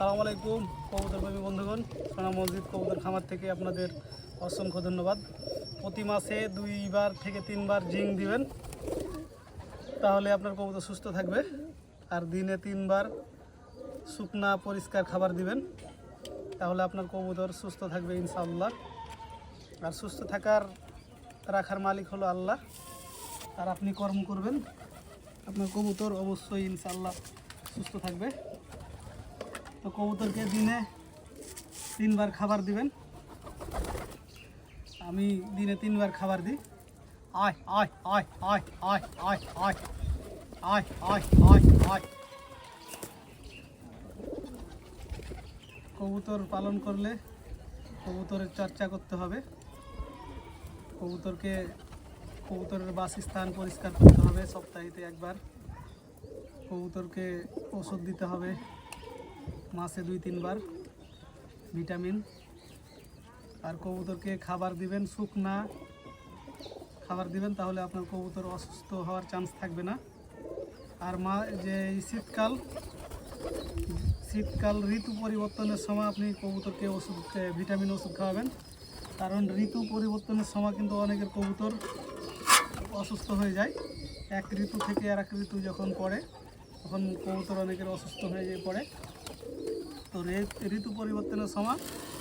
আসসালামু আলাইকুম, কবুতর প্রেমী বন্ধুগণ। সোনা মসজিদ কবুতর খামার থেকে আপনাদের অসংখ্য ধন্যবাদ। প্রতি মাসে দুইবার থেকে তিনবার জিং দিবেন। তাহলে আপনার কবুতর সুস্থ থাকবে আর দিনে তিনবার শুকনা, পরিষ্কার খাবার দিবেন। তাহলে আপনার কবুতর সুস্থ থাকবে ইনশাআল্লাহ। আর সুস্থ থাকার, রাখার মালিক হলো আল্লাহ। আর আপনি কর্ম করবেন, আপনার কবুতর অবশ্যই ইনশাআল্লাহ সুস্থ থাকবে। তো কবুতরকে দিনে তিনবার খাবার দিবেন আমি দিনে তিনবার খাবার দিই আয় আয় আয় আয় আয় আয় আয় আয় আয় আয় আয় কবুতর পালন করলে কবুতরের চর্চা করতে হবে কবুতরকে কবুতরের বাসস্থান পরিষ্কার করতে হবে সপ্তাহেতে একবার কবুতরকে ওষুধ দিতে হবে মাসে দুই, তিনবার ভিটামিন। আর কবুতরকে খাবার দিবেন, শুকনা খাবার দিবেন, তাহলে আপনার কবুতর অসুস্থ হওয়ার চান্স থাকবে না। আর মা, যে শীতকাল শীতকাল ঋতু পরিবর্তনের সময় আপনি কবুতরকে ওষুধ ভিটামিন ওষুধ খাওয়াবেন। কারণ ঋতু পরিবর্তনের সময় কিন্তু অনেকের কবুতর অসুস্থ হয়ে যায়। এক ঋতু থেকে আর এক ঋতু যখন পড়ে, তখন কবুতর অনেকের অসুস্থ হয়ে পড়ে। তো ঋতু পরিবর্তনের সময়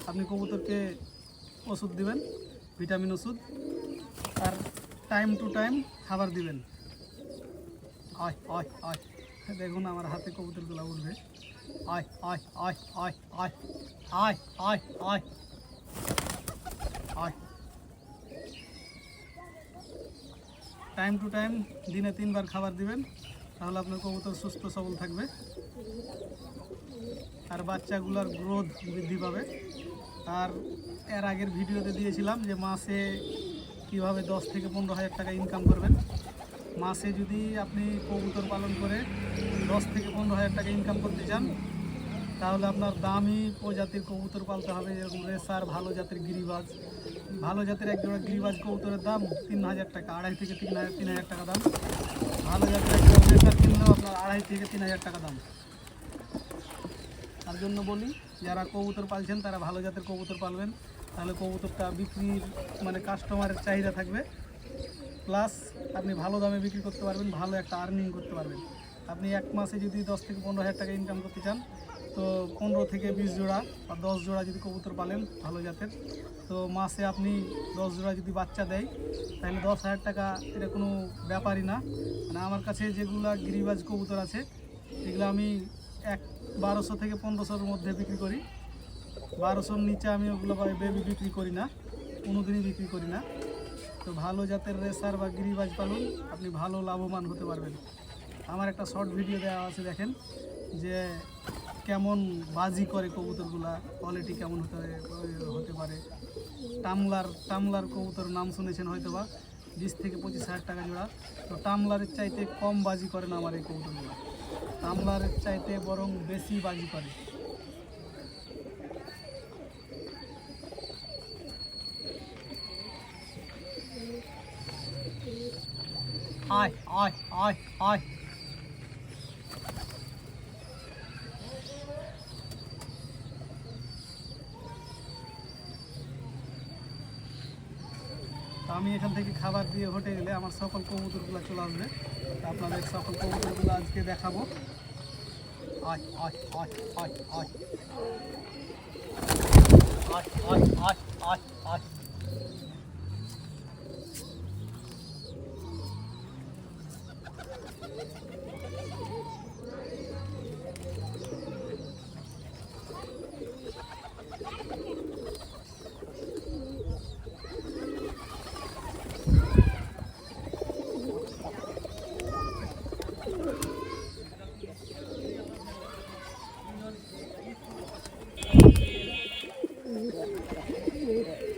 আপনি কবুতরকে ওষুধ দিবেন, ভিটামিন ওষুধ, আর টাইম টু টাইম খাবার দিবেন। দেখুন আমার হাতে কবুতরগুলো উঠবে। আয় আয় আয় আয় আয় টাইম টু টাইম দিনে তিনবার খাবার দিবেন, তাহলে আপনার কবুতর সুস্থ সবল থাকবে। আর বাচ্চাগুলোর গ্রোথ বৃদ্ধি পাবে। আর এর আগের ভিডিওতে দিয়েছিলাম যে মাসে কীভাবে দশ থেকে পনেরো হাজার টাকা ইনকাম করবেন। মাসে যদি আপনি কবুতর পালন করে দশ থেকে পনেরো হাজার টাকা ইনকাম করতে চান, তাহলে আপনার দামি প্রজাতির কবুতর পালতে হবে, যেরকম রেসার, ভালো জাতের গিরিবাজ। ভালো জাতের এক জোড়া গিরিবাজ কবুতরের দাম তিন হাজার টাকা, আড়াই থেকে তিন হাজার তিন হাজার টাকা দাম। ভালো জাতের এক জোড়া রেসার কিনলেও আপনার আড়াই থেকে তিন হাজার টাকা দাম। তার জন্য বলি, যারা কবুতর পালছেন, তারা ভালো জাতের কবুতর পালবেন। তাহলে কবুতরটা বিক্রির মানে কাস্টমারের চাহিদা থাকবে। প্লাস আপনি ভালো দামে বিক্রি করতে পারবেন, ভালো একটা আর্নিং করতে পারবেন। আপনি এক মাসে যদি দশ থেকে পনেরো হাজার টাকা ইনকাম করতে চান, তো পনেরো থেকে বিশ জোড়া বা দশ জোড়া যদি কবুতর পালেন, ভালো জাতের। তো মাসে আপনি দশ জোড়া যদি বাচ্চা দেয়, তাহলে দশ হাজার টাকা এটা কোনো ব্যাপারই না। মানে আমার কাছে যেগুলা গিরিবাজ কবুতর আছে, এগুলো আমি এক বারোশো থেকে পনেরোশোর মধ্যে বিক্রি করি। বারোশোর নিচে আমি ওগুলো বেবি বিক্রি করি না, কোনোদিনই বিক্রি করি না। তো ভালো জাতের রেসার বা গিরিবাজ পালন আপনি ভালো লাভবান হতে পারবেন। আমার একটা শর্ট ভিডিও দেওয়া আছে দেখেন, যে কেমন বাজি করে কবুতরগুলা কোয়ালিটি কেমন হতে হতে পারে। টামলার টামলার কবুতর নাম শুনেছেন হয়তো বা বিশ থেকে পঁচিশ হাজার টাকা জোড়া। তো টামলারের চাইতে কম বাজি করে না আমার এই কবুতরগুলো। টামলারের চাইতে বরং বেশি বাজি করে আয় আয় আয় আয়। আমি এখান থেকে খাবার দিয়ে হোটে গেলে আমার সকল কবুতরগুলো চলে আসবে। আপনাদের সকল কবুতরগুলো আজকে দেখাবো। আয় আয় আয় আয় আয়। appreciate it.